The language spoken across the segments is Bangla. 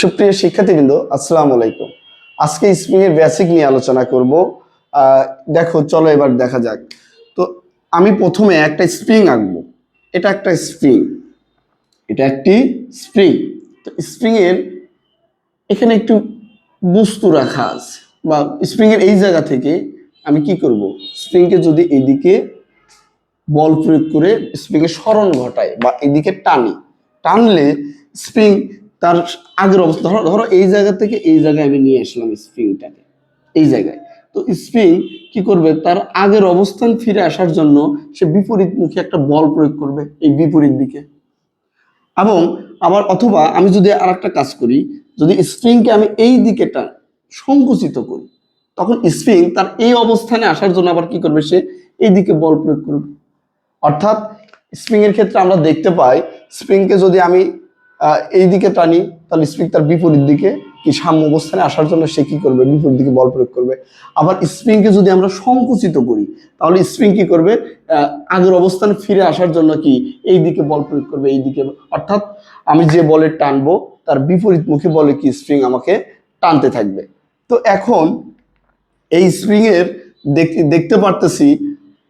সুপ্রিয় শিক্ষার্থীবৃন্দ, আসসালামু আলাইকুম। আজকে স্প্রিং এর বেসিক নিয়ে আলোচনা করব। দেখো, চলো এবার দেখা যাক। তো আমি প্রথমে একটা স্প্রিং আঁকবো। এটা একটা স্প্রিং এটা একটি স্প্রিং তো স্প্রিং এর এখানে একটু বস্তু রাখা আছে। বা স্প্রিং এর এই জায়গা থেকে আমি কি করব? স্প্রিংকে যদি এদিকে বল প্রয়োগ করে স্প্রিং এর স্মরণ ঘটাই বা এদিকে টানি, টানলে স্প্রিং তার আগের অবস্থা। ধরো ধরো এই জায়গা থেকে এই জায়গায় আমি নিয়ে আসলাম স্প্রিংটাকে। এই জায়গায়। তো স্প্রিং কি করবে? তার আগের অবস্থান ফিরে আসার জন্য সে বিপরীত মুখে একটা বল প্রয়োগ করবে এই বিপরীত দিকে। এবং আবার অথবা আমি যদি আর একটা কাজ করি, যদি স্প্রিংকে আমি এই দিকেটা সংকুচিত করি, তখন স্প্রিং তার এই অবস্থানে আসার জন্য আবার কি করবে? সে এই দিকে বল প্রয়োগ করবে। অর্থাৎ স্প্রিং এর ক্ষেত্রে আমরা দেখতে পাই, স্প্রিংকে যদি আমি এই দিকে টানি, তাহলে স্প্রিং তার বিপরীত দিকে, কি সাম্য অবস্থানে আসার জন্য সে কি করবে? বিপরীত দিকে বল প্রয়োগ করবে। আবার স্প্রিংকে যদি আমরা সংকুচিত করি, তাহলে স্প্রিং কি করবে? আগের অবস্থানে ফিরে আসার জন্য কি? এই দিকে বল প্রয়োগ করবে এই দিকে অর্থাৎ আমি যে বলে টানবো, তার বিপরীত মুখে বলে কি স্প্রিং আমাকে টানতে থাকবে। তো এখন এই স্প্রিং এর দেখতে পারতেছি,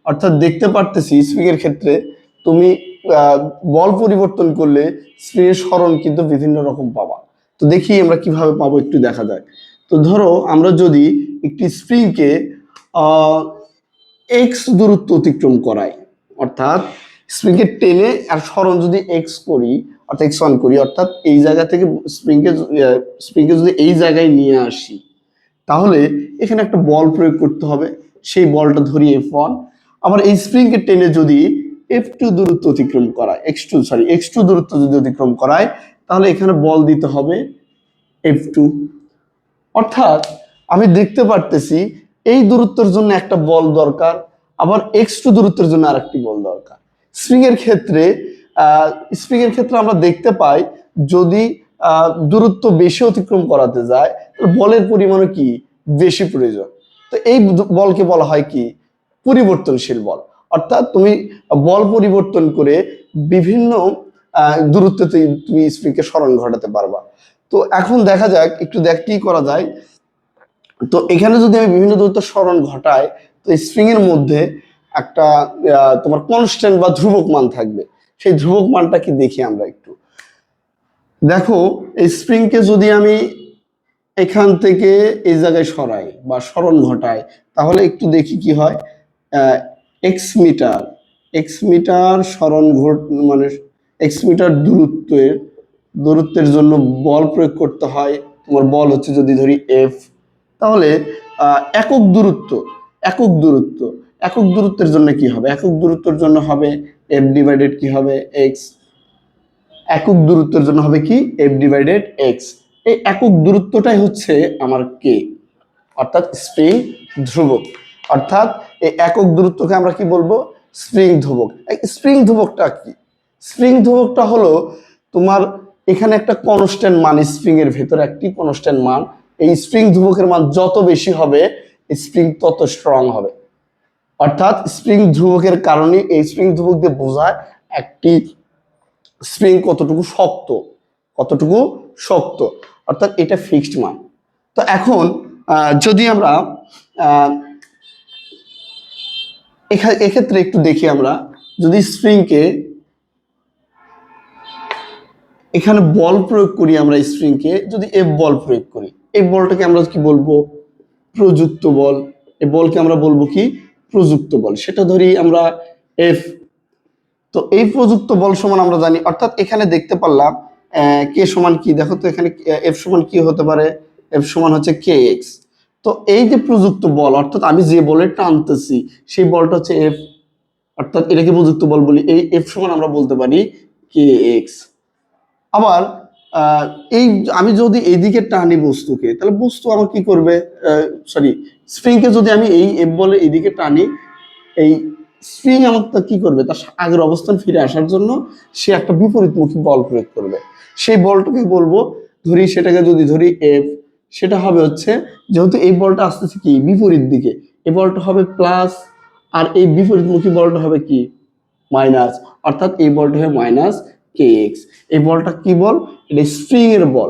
অর্থাৎ দেখতে পারতেছি স্প্রিং এর ক্ষেত্রে তুমি বল পরিবর্তন করলে স্প্রিং এর স্মরণ কিন্তু বিভিন্ন রকম পাবা। তো দেখি আমরা কীভাবে পাবো একটু দেখা যাক। তো ধরো আমরা যদি একটি স্প্রিংকে এক্স দূরত্ব অতিক্রম করাই, অর্থাৎ স্প্রিংকে টেনে আর স্মরণ যদি এক্স করি, অর্থাৎ এক্স ওয়ান করি, অর্থাৎ এই জায়গা থেকে স্প্রিংকে স্প্রিংকে যদি এই জায়গায় নিয়ে আসি, তাহলে এখানে একটা বল প্রয়োগ করতে হবে। সেই বলটা ধরি এফ ওয়ান আবার এই স্প্রিংকে টেনে যদি এফ টু দূরত্ব অতিক্রম করায়। X two sorry X two দূরত্ব যদি অতিক্রম করায়, তাহলে এখানে বল দিতে হবে এফ টু অর্থাৎ আমি দেখতে পারতেছি এই দূরত্বের জন্য একটা বল দরকার, আবার এক্স টু দূরত্বের জন্য আরেকটি বল দরকার। স্প্রিং এর ক্ষেত্রে স্প্রিং এর ক্ষেত্রে আমরা দেখতে পাই যদি দূরত্ব বেশি অতিক্রম করাতে যায়, তাহলে বলের পরিমাণও কি? বেশি প্রয়োজন। তো এই বলকে বলা হয় কি? পরিবর্তনশীল বল। অর্থাৎ তুমি বল পরিবর্তন করে বিভিন্ন দূরত্বে তুমি স্প্রিংকে স্মরণ ঘটাতে পারবা। তো এখন দেখা যাক, একটু দেখ কি করা যায়। তো এখানে যদি আমি বিভিন্ন দূরত্ব স্মরণ ঘটাই, তো স্প্রিং এর মধ্যে একটা তোমার কনস্ট্যান্ট বা ধ্রুবক মান থাকবে। সেই ধ্রুবক মানটা কি দেখি আমরা একটু। দেখো, এই স্প্রিংকে যদি আমি এখান থেকে এই জায়গায় সরাই বা স্মরণ ঘটাই, তাহলে একটু দেখি কি হয়। এক্স মিটার এক্স মিটার স্মরণ ঘট মানে এক্স মিটার দূরত্বের দূরত্বের জন্য বল প্রয়োগ করতে হয়। তোমার বল হচ্ছে যদি ধরি এফ তাহলে একক দূরত্ব একক দূরত্ব, একক দূরত্বের জন্য কি হবে? একক দূরত্বের জন্য হবে এফ ডিভাইডেড কি হবে? এক্স একক দূরত্বের জন্য হবে কি? এফ ডিভাইডেড এক্স এই একক দূরত্বটাই হচ্ছে আমার কে অর্থাৎ স্প্রিং ধ্রুবক। অর্থাৎ এই একক দূরত্বকে আমরা কি বলব? স্প্রিং ধ্রুবক। স্প্রিং ধ্রুবকটা কি? স্প্রিং ধ্রুবকটা হলো তোমার এখানে একটা কনস্ট্যান্ট মান স্প্রিং এর ভেতরে একটি কনস্ট্যান্ট মান। এই স্প্রিং ধ্রুবকের মান যত বেশি হবে স্প্রিং তত স্ট্রং হবে। অর্থাৎ স্প্রিং ধ্রুবকের কারণে এই স্প্রিং ধ্রুবক দিয়ে বোঝায় একটি স্প্রিং কতটুকু শক্ত কতটুকু শক্ত। অর্থাৎ এটা ফিক্সড মান। তো এখন যদি আমরা এক্ষেত্রে একটু দেখি আমরা। যদি স্প্রিংকে এখানে বল প্রয়োগ করি আমরা স্প্রিংকে যদি এফ বল প্রয়োগ করি, এই বলটাকে আমরা কি বলব? প্রযুক্ত বল এই বলকে আমরা বলব কি? প্রযুক্ত বল সেটা ধরি আমরা এফ তো এই প্রযুক্ত বল সমান আমরা জানি। অর্থাৎ এখানে দেখতে পারলাম কে সমান কি? দেখো তো এখানে এফ সমান কি হতে পারে? এফ সমান হচ্ছে কে এক্স তো এই যে প্রযুক্ত বল, অর্থাৎ আমি যে বলে টানতেছি, সেই বলটা হচ্ছে এফ অর্থাৎ এটাকে প্রযুক্ত বল বলি, এই এফ সমান আমরা বলতে পারি কে এক্স আবার এই আমি যদি এইদিকে টানি বস্তুকে, তাহলে বস্তু আমার কি করবে? সরি স্প্রিংকে যদি আমি এই এফ বলে এইদিকে টানি, এই স্প্রিং আমার তা কি করবে? তার আগের অবস্থান ফিরে আসার জন্য সে একটা বিপরীতমুখী বল প্রয়োগ করবে। সেই বলটাকে বলব, ধরি সেটাকে যদি ধরি এফ সেটা হবে হচ্ছে, যেহেতু এই বলটা আসতেছে কি? বিপরীত দিকে। এই বলটা হবে প্লাস আর এই বিপরীতমুখী বলটা হবে কি? মাইনাস অর্থাৎ এই বলটা হবে মাইনাস কে এক্স এই বলটা কি বল? এটা স্ট্রিং এর বল।